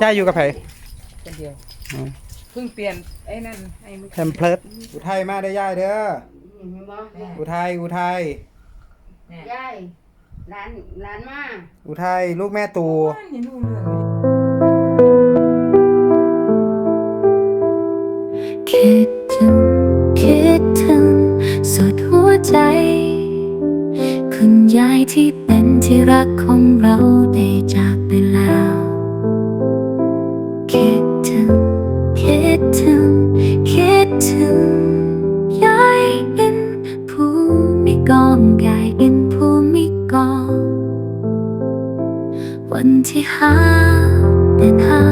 ใช่าอยู่กับใครคนเดียวเพิ่งเปลี่ยนไอ้นั่นไอ้เพมเพลร์อุทัยมาได้ย่ายเด้ออุทัยอุทัยยายหลานหลานมาอุทัยลูกแม่ตูคิดถึง คิดถึง สุดหัวใจ คุณยายที่เป็นที่รักของเราได้จากไปแล้ว คิดถึงยายอินภูมิกองยายอินภูมิกอวันที่หาแต่หา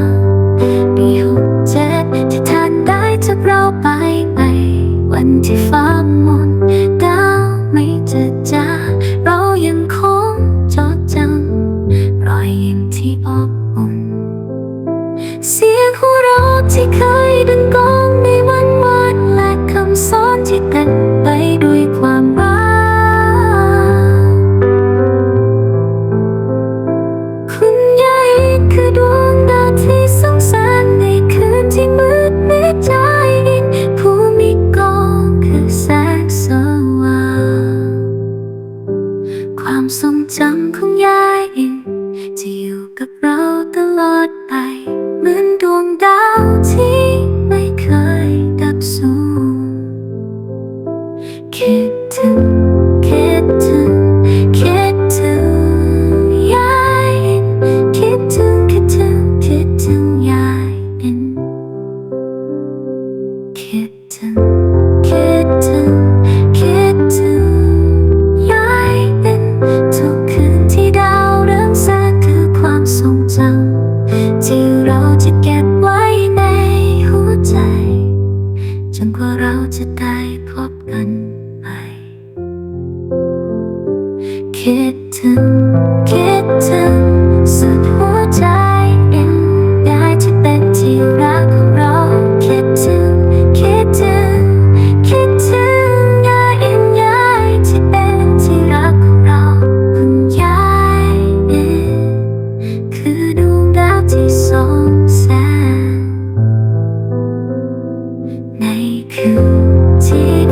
see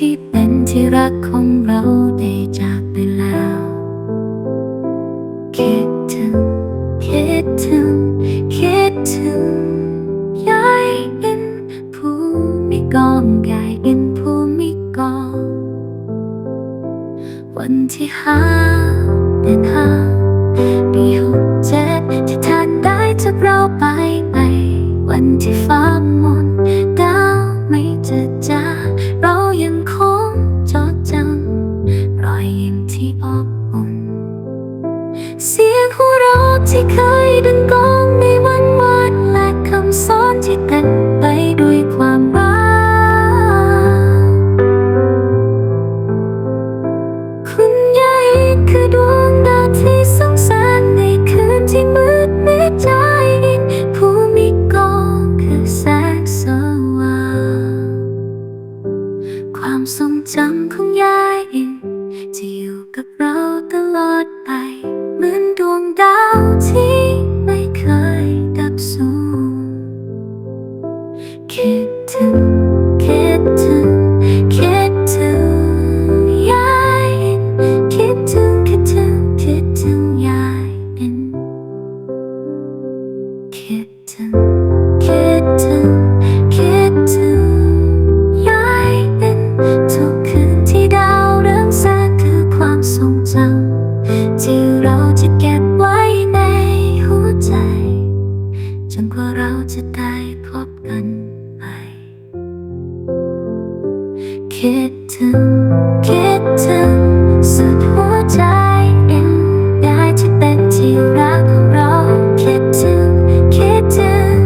ที่เป็นที่รักของเราได้ คิดถึง คิดถึง สุดหัวใจเอ็นยายที่เป็นที่รักของเรา คิดถึง คิดถึง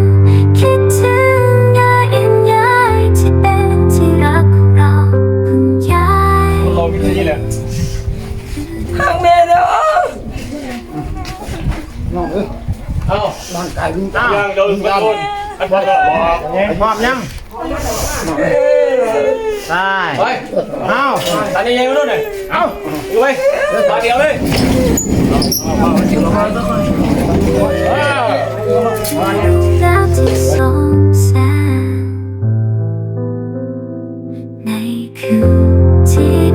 คิดถึงยายเอ็นยายที่เป็นที่รักของเราคุณยายเรามีที่นี่แหละข้างแม่เด้อเอ้าร่างกายวิ่งตายังเดินไปโน่นอันนี้ก็บอกพร้อมยัง ตายไปเอ้าตอนนี้ยังไม่รู้เลยเอ้าดูไปตาเดียวเลยดาวที่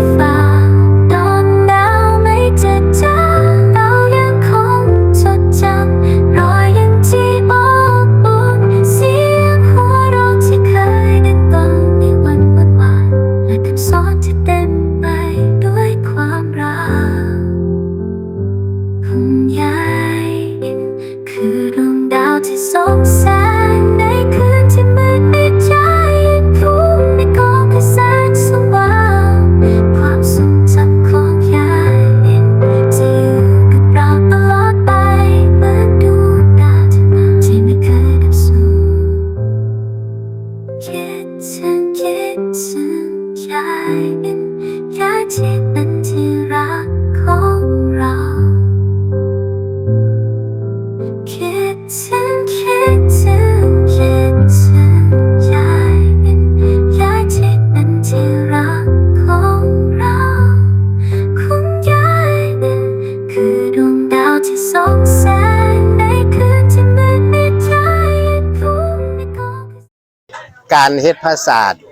การเฮ็ดภาษาสตร์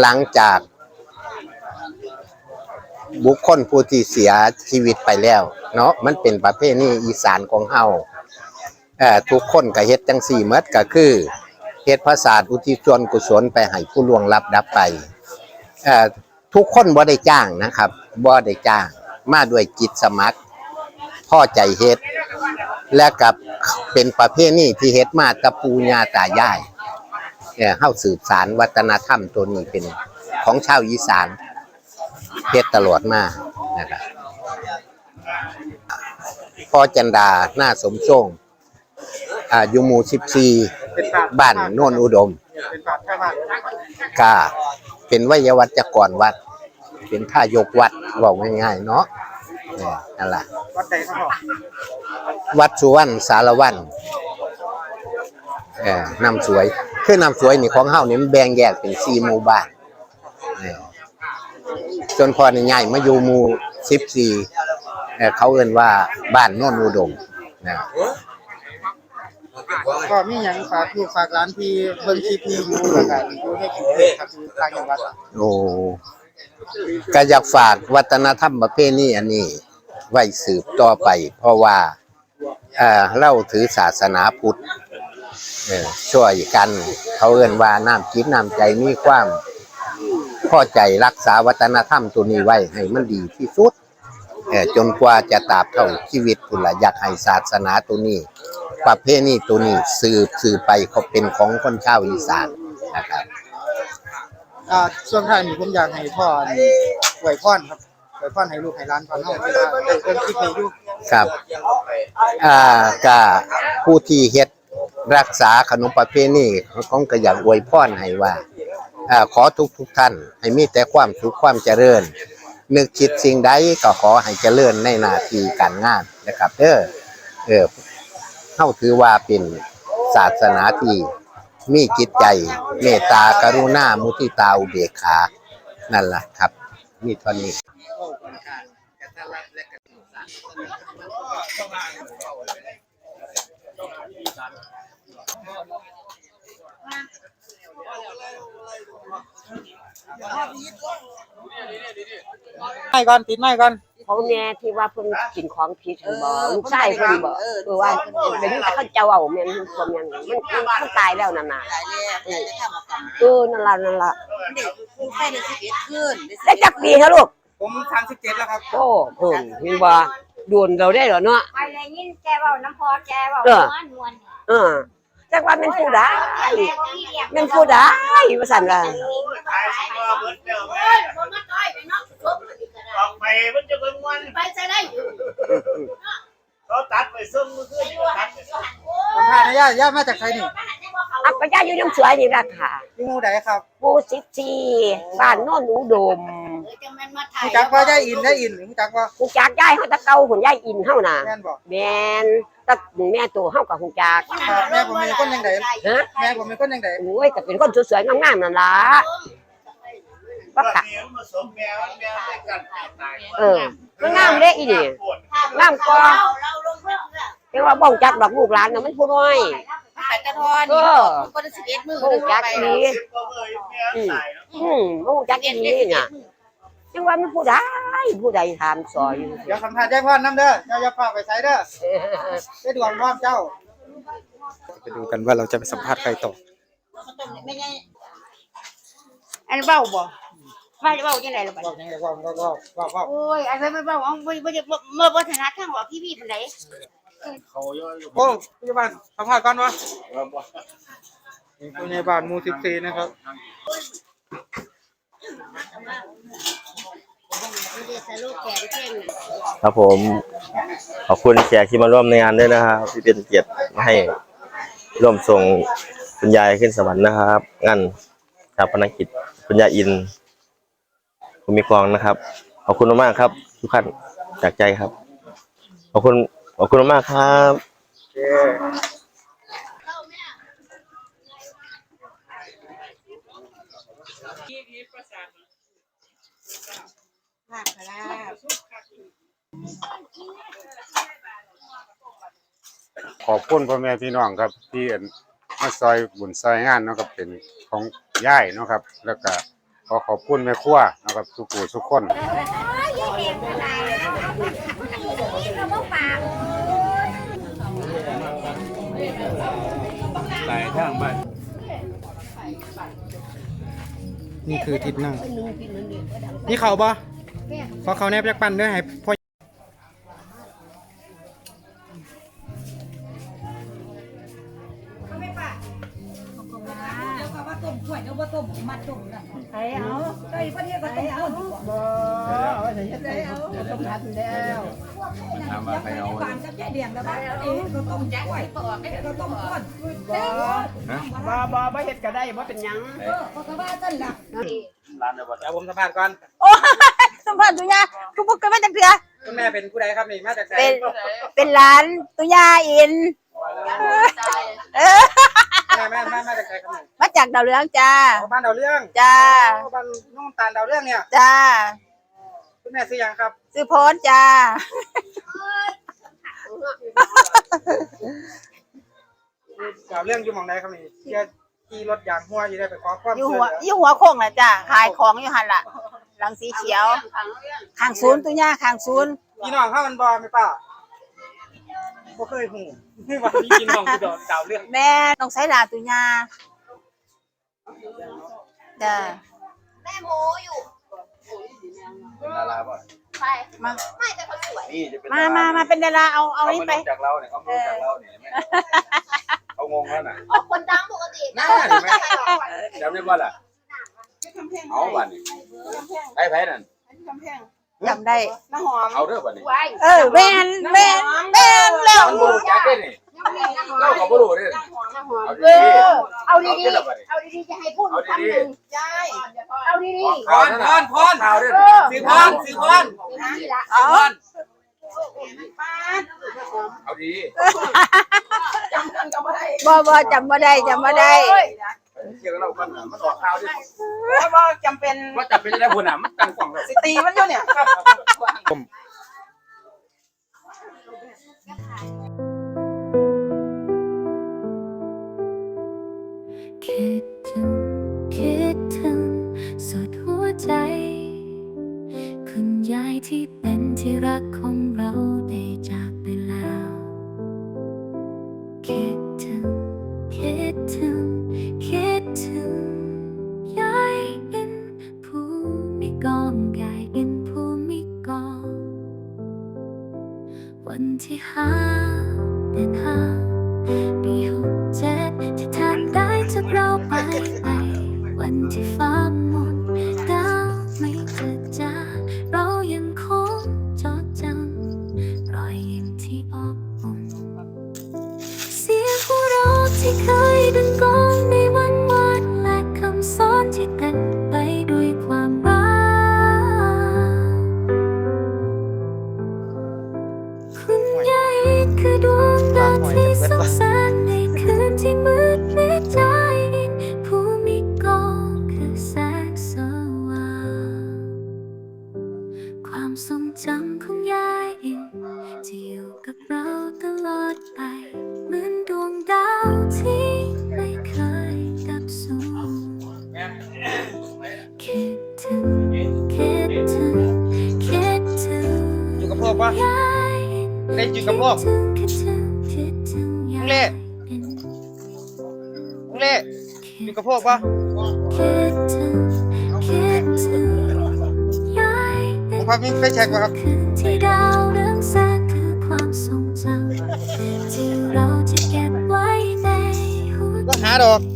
หลังจาก บุคคลผู้ที่เสียชีวิตไปแล้ว เนาะมันเป็นประเพณีอีสานของเฮาเอ่อทุกคนก็เฮ็ดจังซี่หมดก็คือเฮ็ดภาษาสตร์อุทิศส่วนกุศลไปให้ผู้ล่วงลับดับไปเอ่อทุกคนบ่ได้จ้างนะครับบ่ได้จ้างมาด้วยจิตสมัครพ่อใจเฮ็ดและกับเป็นประเพณีที่เฮ็ดมาตะปูย่าตายาย เอ่อเฮาสืบสารวัฒนธรรมตัวนี้เป็นของชาวอีสานเพชรตลอดมานะครับพ่อจันดาหน้าสมทรงอ่าอยู่หมู่บ้านโน่นอุดมกล้าเป็นวิยวัจกรวัด เป็นท่ายกวัดบอกง่ายๆเนาะเนั่นล่ะวัดใดครับวัดสุวรรณสารวันเออน้ำสวย คือน้ำสวยนี่ของเฮานี่มันแบ่งแยกเป็นสี่หมู่บ้านเออจนพอนี่ใหญ่มาอยู่หมู่สิบสี่เออเขาเอิ้นว่าบ้านโน่นอุดมนะก็มีหยังฝากลูกฝากร้านที่เบิ่งคลิปนี้อยู่แล้วก็อยู่ในกรุงเทพครับอยู่ต่างจังหวัดอะโอ้ก็อยากฝากวัฒนธรรมประเพณีอันนี้ ไว้สืบต่อไป เพราะว่าเอ่อเราถือศาสนาพุทธเอ่อ ช่วยกัน เขาเอ่นว่าน้ำจิตน้ำใจมีความพอใจรักษาวัฒนธรรมตัวนี้ไว้ให้มันดีที่สุดเอ่อจนกว่าจะตราบเท่าชีวิตพุ่นละอยากให้ศาสนาตัวนี้ประเพณีตัวนี้สืบสืบไปเขาเป็นของคนชาวอีสานนะครับอ่าส่วนท้ายนี่ผมอยากให้พ่อนี่อวยพรครับอวยพรให้ลูกให้หลานก่อนเฮาเวลาได้เบิ่งคลิปนี้อยู่ครับ อ่าก็ผู้ที่เฮ็ด รักษาขนมประเพณีของก็อยากอวยพรให้ว่าอขอทุกทุกท่าน ให้มีแต่ความสุขความเจริญ นึกคิดสิ่งใดก็ขอให้เจริญในหน้าที่การงานนะครับเด้อเออเฮาถือว่าเป็นศาสนาที่มีจิตใจ เมตตากรุณามุทิตาอุเบกขา นั่นแหละครับ มีท่านี้ ไม้ก่อนติดไม้ก่อนเของแม่ที่ว่าเพิ่นกินของผิดหั่นบ่ลูกชายเพิ่นบ่เออว่าเดี๋ยวนี้เขาเจ้าเอาแม่นบ่แม่นมันมันมันตายแล้วนั่นน่ะตายแล้วแต่จะทำเออนั่นล่ะนั่นล่ะเด็กคุณแค่ได้สิบเอ็ดขึ้นได้จักปีฮะลูกผม37แล้วครับโอ้เพิ่นเห็นบ่โดนเราได้เหรอเนาะไปเลยยินแกเว้าน้ำพอแกเว้าเออนวลนวลเออ จักว่าแม่นผู้ใดแม่บ่มีเรียกแม่นผู้ใดว่าซั่นล่ะขายสิบ่เบิดแล้วเอ้ยบ่มาต้อยไปเนาะครบอีกก็ได้ออกไปมันจะเป็นวันไปจะได้อยู่เขาตัดไปซึ่งมือขึ้นนี่ตัดไปซึ่งผมพานะย่าย่ามาจากไสนี่อักก็ย่าอยู่น้ำสวยนี่ล่ะค่ะอยู่หมู่ใดครับหมู่14บ้านโน่นหนูดมเออจังแม่นมาถ่ายรู้จักว่าย่าอินได้อินรู้จักว่าฮู้จักยายเฮาแตะเก่าหุ่นยายอินเฮาน่ะแม่นบ่แม่นแตะแม่ตัวเฮาก็ฮู้จักครับแม่ผมเป็นคนจังไดฮะแม่ผมเป็นคนจังไดโอ้ยก็เป็นคนสวยๆงามๆนั่นล่ะก็ว่าค่ะเดี๋ยวมาสมแมวแมวได้กันตายเออมันงามเด้อีนี่ปวดงามกว่าเราลงเพิ่มแล้วเรียกว่าบ้องจักดอกลูกหลานน่ะมันผู้น้อยขายตะทอนนี่ก็ได้สิบเอ็ดมือบ้องจักดีสิบกว่าเบยแมวตายแล้วอืมบ้องจักดีน่ะ จังว่ามันผู้ใดผู้ใดถามสอยเดี๋ยวสัมภาษณ์ยายพรนำเด้ออย่าอย่าพาไปไสเด้อได้ดวงพร้อมเจ้าไปดูกันว่าเราจะไปสัมภาษณ์ใครต่อไม่ใช่อันเว้าบ่ว่าเว้าจังไดล่ะบัดว่าจังไดว่าว่าว่าว่าว่าโอ้ยอันนั้นไม่เว้าเอาบ่บ่บ่บ่บ่ถนัดทางว่าพี่พี่ปานใดโอ้ผู้ใหญ่บ้านสัมภาษณ์ก่อนวะนี่ผู้ใหญ่บ้านหมู่14นะครับ ครับผม ขอบคุณแขกที่มาร่วมในงานด้วยนะครับที่เป็นเกียรติให้ร่วมส่งคุณยายขึ้นสวรรค์นะครับงานชาปนกิจคุณยายอิน คุณมีกองนะครับ ขอบคุณมากครับ ทุกท่านจากใจครับ ขอบคุณขอบคุณมากครับาคพลาขอบคุณพ่อแม่พี่น้องครับที่เอิ่นมาซอยบุญซอยงานเนาะครับเป็นของย่ายเนาะครับ แล้วก็ขอขอบคุณแม่ครัวเนาะครับทุกผู้ทุกคนนี่คือทิศนั่งนี่เขาบ่ ขอเขาแนบจักปันด้วยให้พ่อบ่บ่บ่เฮ็ดก็ได้บ่เป็นหยังเดี๋ยวผมสัมภาษณ์ก่อนโอ้ สัมผัสตุยาทุกพวกเกิดมาจากเถื่อคุณแม่เป็นผู้ใดครับนี่มาจากไหนเป็นเป็นหลานตุยาอินเออแม่แม่แม่มาจากไหนครับนี่มาจากดาวเรืองจ้าอ๋อบ้านดาวเรื่องจ้าอ๋อบ้านน้องตาลดาวเรื่องเนี่ยจ้าคุณแม่ซื้อยังครับ ซื้อโพสจ้าดาวเรื่องอยู่หม่องใดครับนี่เที่ยขี่รถยางหัวอยู่ได้ไปขอความอยู่ช่วยหัวเหลืออยู่หัวโค้งน่ะจ้าขายของอยู่หันล่ะ หลังสีเขียวข้างศูนย์ตัวย่าข้างศูนย์พี่น้องเข้ามันบอไหมป้าบ่เคยหูวันนี้กินของกูโดนดาวเรื่องแม่ต้องใช้ลาตัวย่าจ้าแม่โมอยู่ดาราป่ะไปมาไม่แต่คนสวยนี่จะเป็นมามามาเป็นดาราเอาเอานี่ไปจากเราเนี่ยเขาไม่รู้จากเราเนี่ยเขางงแล้วน่ะออกคนดังปกติน่าเห็นไหมจำได้ป่ะล่ะ เอาบัตรนี่ไอ้ไผ่นั่นจำได้เอาเด้อบัตรนี่ไว้เออแม่นแม่นแม่นแล้วมันบูจักได้นี่เราก็บ่รู้เด้เอาเอดีอเอาดีเอาๆเอาดีๆจะให้พูดเอาคำหดีนึ่งเอาดีๆพรพรพรข่าวเด้อสิพรสิพรๆนี่ละเอาเอาดีบ่บ่จำบ่ได้จำบ่ได้ เกี่ยวกับเรากันมันออกข่าวดิว่าจำเป็นว่าจะเป็นได้พุ่นน่ะมันตั้งกล่องแล้วสิตีมันอยู่เนี่ย คิดถึง คิดถึง สุดหัวใจ คุณยายที่เป็นที่รักของเรา ถึงยายอินผู้มีกองกายอินผู้มีกองวันที่ห้าเป็นห้า วกปะยายเล่นอยู่กับพวกคิดถึงคิดถึงยายเล่ลุงเล่อยู่กับพวกปะคิดถึงคิดถึงยายผมพามีไฟแช็กมาครับคืนที่ดาวเรืองแสงคือความทรงจำที่เราจะเก็บไว้ในหัวก็ใจหาดอก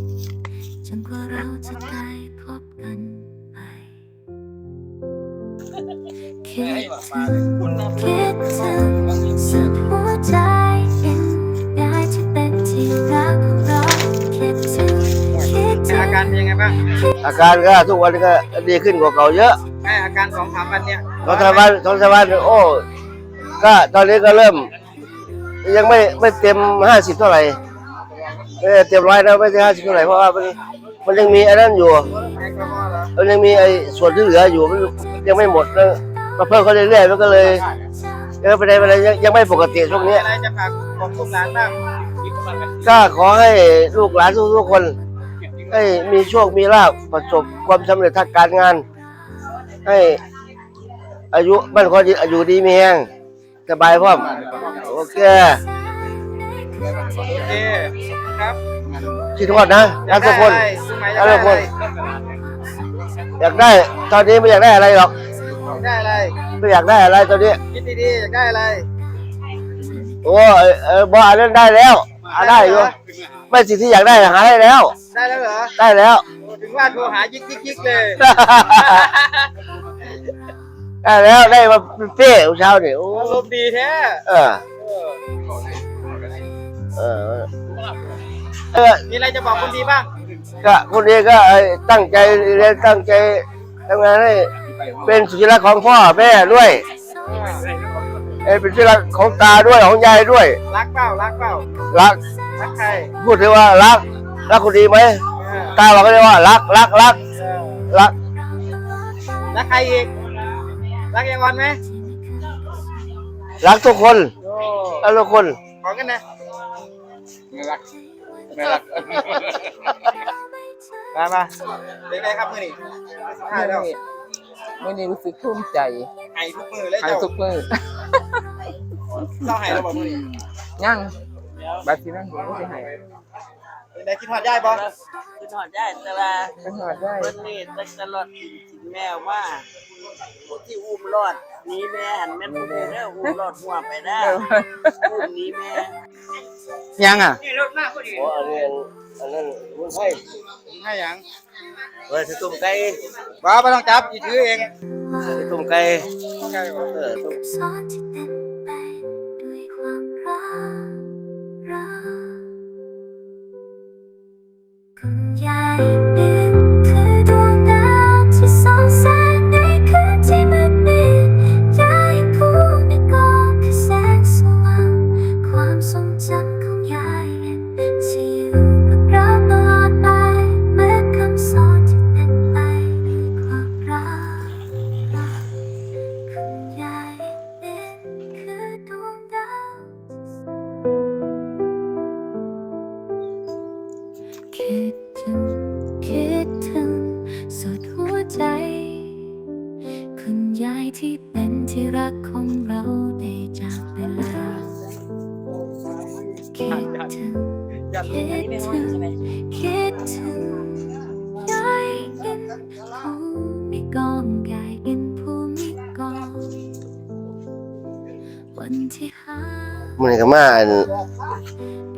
การก็ทุกวันนี้ก็ดีขึ้นกว่าเก่าเยอะแม่อาการสองสามวันเนี่ยทศวรรษทศวรรษโอ้ก็ตอนนี้ก็เริ่ม ยังไม่ไม่เต็มห้าสิบเท่าไหร่ไม่ได้เต็มร้อยนะไม่ใช่ห้าสิบเท่าไหร่เพราะว่ามันมันยังมีไอ้นั่นอยู่แอลกอฮอล์เหรอมันยังมีไอ้ส่วนที่เหลืออยู่มันยังไม่หมดแล้วมาเพิ่มเขาเรื่อยๆมันก็เลยยังไม่ได้ไม่ได้ยังยังไม่ปกติช่วงมีนี้อะไรจะฝากบอกลูกหลานบ้างก็ขอให้ลูกหลานทุกๆคน ให้มีโชคมีลาภประสบความสำเร็จทางการงาน ให้อายุบ้านคนยืนอายุดีมีแห้งสบายพร้อมโอเคโอเคครับคิดทอดนะรักทุกคนได้อะไรรักทุกคนอยากได้ตอนนี้ไม่อยากได้อะไรหรอกได้อะไรไม่อยากได้อะไรตอนนี้คิดดีๆอยากได้อะไรโอ้เออเออบออันนั้นได้แล้วหาได้อยู่ไม่สิ่งที่อยากได้หาได้แล้ว ได้แล้วเหรอได้แล้วโอ้ถึงว่าโทรหายิกยิกยิกเลยได้แล้วได้มาเป็นเป้เช้าเนี่ยโอ้อารมณ์ดีแท้เออเออเออเออมีอะไรจะบอกคนดีบ้างก็คนนี้ก็เอ่อตั้งใจเรียนตั้งใจทำงานให้เป็นสุดที่รักของพ่อแม่ด้วยเอ้ยเป็นที่รักของตาด้วยของยายด้วย รักเปล่ารักเปล่ารักรักใครพูดถึงว่ารัก รักคนดีไหมเออตาบอกก็เลยว่ารักรักรักเออรักรักใครอีก รักยังวันไหมรักทุกคนโอ้รักทุกคนขอกันนะไม่รักไม่รักมามาเป็นไงครับมือนี่ถ่ายแล้ววันนี้รู้สึกภูมิใจให้ทุกมือเลยให้เจ้าทุกมือเจ้าให้เราบ่มื้อนี้ยังบาดที่นั่นผมก็จะให้ เป็นได้คิดฮอดยายบ่คือถอดได้แต่ว่าเป็นหอดได้เพิ่นนี่ตั้งแต่รอดกินกินแมวมาผู้ที่อุ้มรอดหนี้แม่หันแม่นผู้นี้เด้ออุ้มรอดหัวไปได้อุ้มหนี้แม่ยังอะโอ้อันนี้อันนั้นมันให้ให้ยังเว้ยสิตุ่มไก่ว่าบ่ต้องจับอีถือเองสิตุ่มไก่ ใช่บ่ เออตุ่มซ้อ ย คิดถึงคิดถึงยายอินผู้มีกองยายอินผู้มีกองวันที่หามื้อนี้ก็มาอัน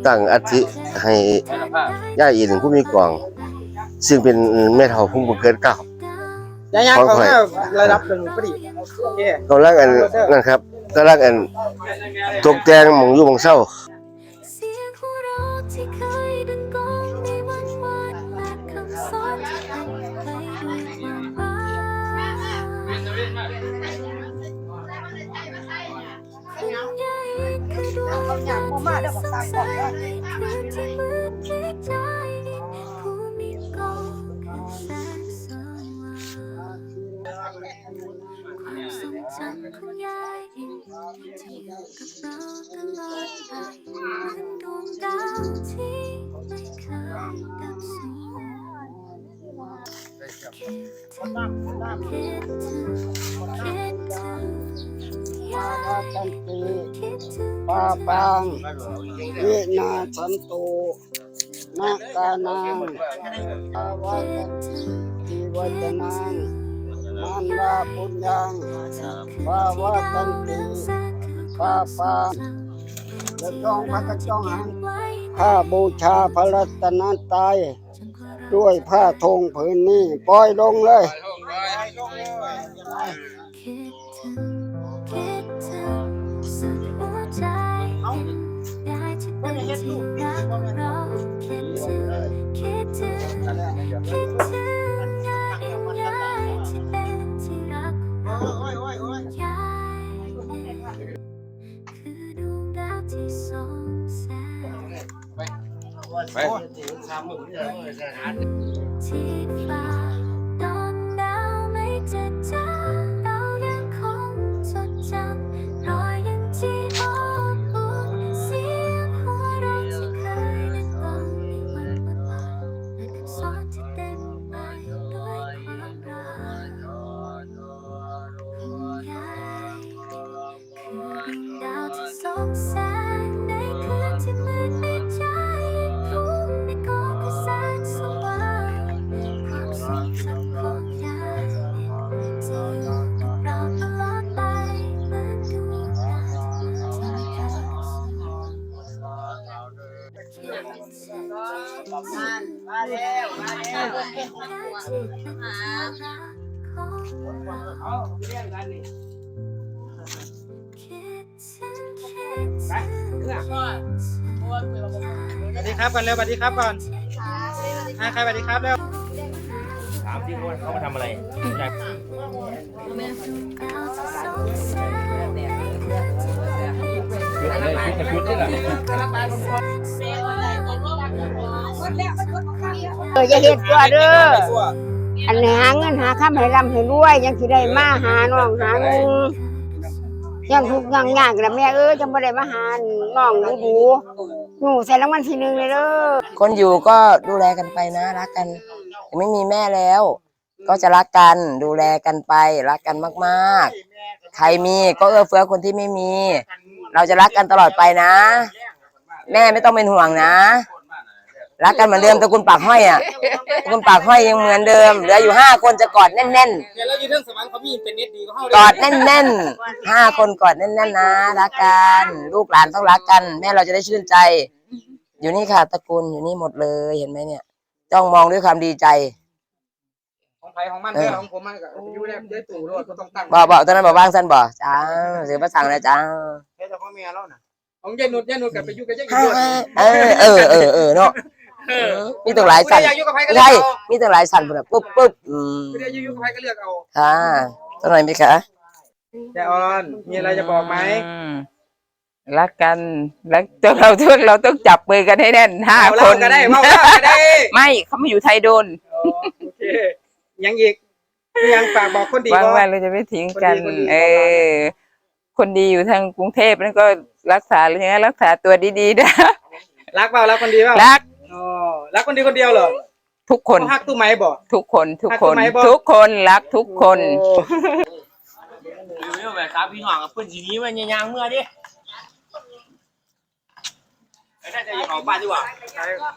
ตั้งอาทิให้ย่าอินผู้มีกวางซึ่งเป็นแม่เฒ่าผู้บ่เกิดเก้ายายๆเขาก็ระดับหนึงพอดีเคกำลังอันนั่นครับกำลังอันตกแต่งมองอยู่มองเศร้า คือดวงดาวที่ส่องแสงในคืนที่มืดมิดใจผู้มีกองคือแสงสว่างความทรงจำของยายเองที่อยู่กับเราตลอดไปเหมือนดวงดาวที่ไม่เคยดับสูญคิดถึงคิดถึงคิดถึง ยายคิดถึงปาปังวินาสันตุนากานังภาวะจีวัจนังมันดาปุญญังภาวะตันติปาปังจะจองพระกระจองหันข้าบูชาพระรัตนตรัยด้วยผ้าธงผืนนี้ปล่อยลงเลย ที่เป็นที่รักเราคิดถึงคิดถึงคิดถึงยายยายที่เป็นที่รักเรายายคือดวงดาวที่สองแสงไปที่ฟ้าดวงดาวไม่จะจา ที่ส่ ครับก่อนเร็วสวัสดีครับก่อนอ่าใครสวัสดีครับเร็วถามที่ว่าเขามาทำอะไรอยากเอออย่าเฮ็ดตัวเด้ออันนี้หาเงินหาคำให้ร่ำให้รวยยังสิได้มาหาน้องหานุงยังทุกข์ยังยากแล้วแม่เอ้ยจังบ่ได้มาหาน้องดูดู หนูใส่รางวัลทีหนึ่งเลยเด้อคนอยู่ก็ดูแลกันไปนะรักกันไม่มีแม่แล้ว ก็จะรักกันดูแลกันไป รักกันมากๆ ใครมีก็เอื้อเฟื้อคนที่ไม่มี เราจะรักกันตลอดไปนะ แม่ไม่ต้องเป็นห่วงนะ รักกันเหมือนเดิมตระกูลปากห้อยอะตระกูลปากห้อยยังเหมือนเดิม เหลืออยู่ห้าคนจะกอดแน่นๆเนี่ยเราอยู่เรื่องสวรรค์เขามีเป็นเน็ตดีก็เฮากอดแน่นๆห้าคนกอดแน่นๆนะรักกันลูกหลานต้องรักกัน แม่เราจะได้ชื่นใจ อยู่นี่ค่ะตระกูลอยู่นี่หมดเลยเห็นไหมเนี่ย จ้องมองด้วยความดีใจ ของไผของมันเด้อของผมมันก็อยู่ในในตู้รถก็ต้องตั้งบอกบอกตอนนั้นบอกว่างสั้นบอกจ้าเสือภาษานะจ้าเฮ็ดแต่พ่อแม่เราน่ะของยายนุชยายนุชก็ไปอยู่กับยายเอนุชอเออเออเออเนาะ เออมีตัวหลายสั่นอยากอยู่กับไผก็ไม่เลือกใช่เอา มีตัวหลายสั่นแบบปุ๊บปุ๊บอืมไม่ได้อยู่กับไผก็เลือกเอาค่ะตรงไหนไหมคะยายออนมีอะไรจะบอกไหมอืมรักกันรักตัวเราทุกเราต้องจับมือกันให้แน่นห้าเอาคเล่านก็ได้เมาเล่าก็ได้ไม่เขาไม่อยู่ไทยโดนอ๋อโอเคยังอีกมียังฝากบอกคนดีวางบ่ไว้เราจะไม่ทิ้งกัน คนดีคนดี เออ คนดีอยู่ทางกรุงเทพนั่นก็รักษาอย่างนี้รักษาตัวดีๆนะรักเปล่ารักคนดีเปล่ารัก อ๋อรักคนดีคนเดียวเหรอทุกคนเขาฮักตู้ไหมบ่ ทุกคนทุกคน รักทำไมบอก ทุกคนรักทุกคน โอ้อยู่แบบครับพี่น้องกับเพื่อนสีนี้มันยังยังเมื่อดิน่าจะอยู่ของบ้านดีกว่า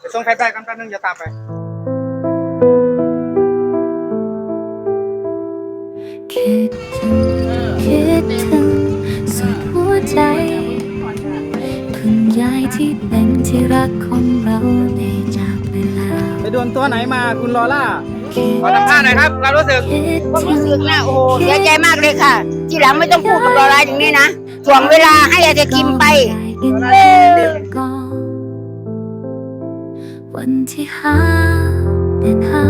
ไปส่งใครไปกันแป๊บนึงจะตามไป คิดถึงคิดถึงสุดหัวใจคุณยายที่เป็นที่รักข โดนตัวไหนมาคุณลอล่าคิดขอสัมภาษณ์หน่อยครับความรู้สึกคิดความถึรู้งสึกนะโอ้โหเสียใจมากเลยค่ะ ทีหลังไม่ต้องพูดกับเราอะไรอย่างนี้นะถ่วงเวลาให้อาจจะกินไปก่อนวันที่หาเป็นหา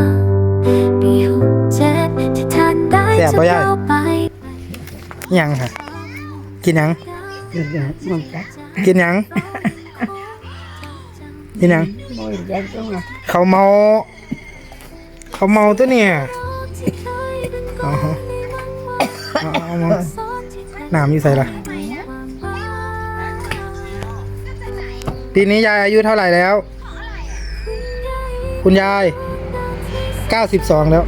ปีหกเจ็ดที่ท่านได้แซ่บจะบ่ยายเล่าไปยังค่ะ กินยัง กินยังกินยัง เขาเมา เขาเมาตัวเนี่ยอ๋ออาเอมาน้ำอยู่ใส่ละปีนี้ยายอายุเท่าไหร่แล้ว คุณยายเก้าสิบสองแล้ว